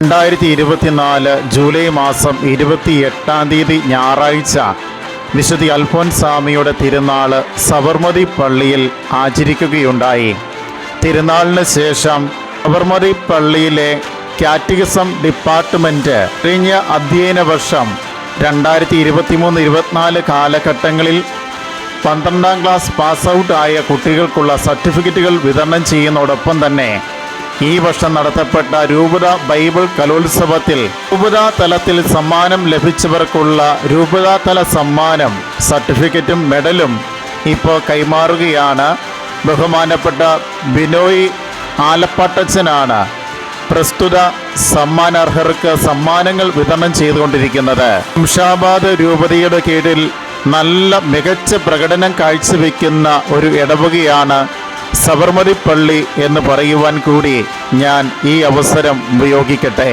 രണ്ടായിരത്തി ഇരുപത്തിനാല് ജൂലൈ മാസം ഇരുപത്തി എട്ടാം തീയതി ഞായറാഴ്ച വിശുദ്ധി അൽഫോൻസാമിയുടെ തിരുനാൾ സബർമതി പള്ളിയിൽ ആചരിക്കുകയുണ്ടായി. തിരുനാളിന് ശേഷം സബർമതി പള്ളിയിലെ കാറ്റഗിസം ഡിപ്പാർട്ട്മെന്റ് കഴിഞ്ഞ അധ്യയന വർഷം രണ്ടായിരത്തി ഇരുപത്തിമൂന്ന് ഇരുപത്തിനാല് കാലഘട്ടങ്ങളിൽ പന്ത്രണ്ടാം ക്ലാസ് പാസ് ഔട്ട് ആയ കുട്ടികൾക്കുള്ള സർട്ടിഫിക്കറ്റുകൾ വിതരണം ചെയ്യുന്നതോടൊപ്പം തന്നെ ഈ വർഷം നടത്തപ്പെട്ട രൂപത ബൈബിൾ കലോത്സവത്തിൽ രൂപതാ തലത്തിൽ സമ്മാനം ലഭിച്ചവർക്കുള്ള രൂപതാ തല സമ്മാനം സർട്ടിഫിക്കറ്റും മെഡലും ഇപ്പോൾ കൈമാറുകയാണ്. ബഹുമാനപ്പെട്ട ബിനോയ് ആലപ്പാട്ടച്ചനാണ് പ്രസ്തുത സമ്മാനർഹർക്ക് സമ്മാനങ്ങൾ വിതരണം ചെയ്തുകൊണ്ടിരിക്കുന്നത്. ശംഷാബാദ് രൂപതയുടെ കീഴിൽ നല്ല മികച്ച പ്രകടനം കാഴ്ചവെക്കുന്ന ഒരു ഇടവകയാണ് സബർമതി പള്ളി എന്ന് പറയുവാൻ കൂടി ഞാൻ ഈ അവസരം ഉപയോഗിക്കട്ടെ.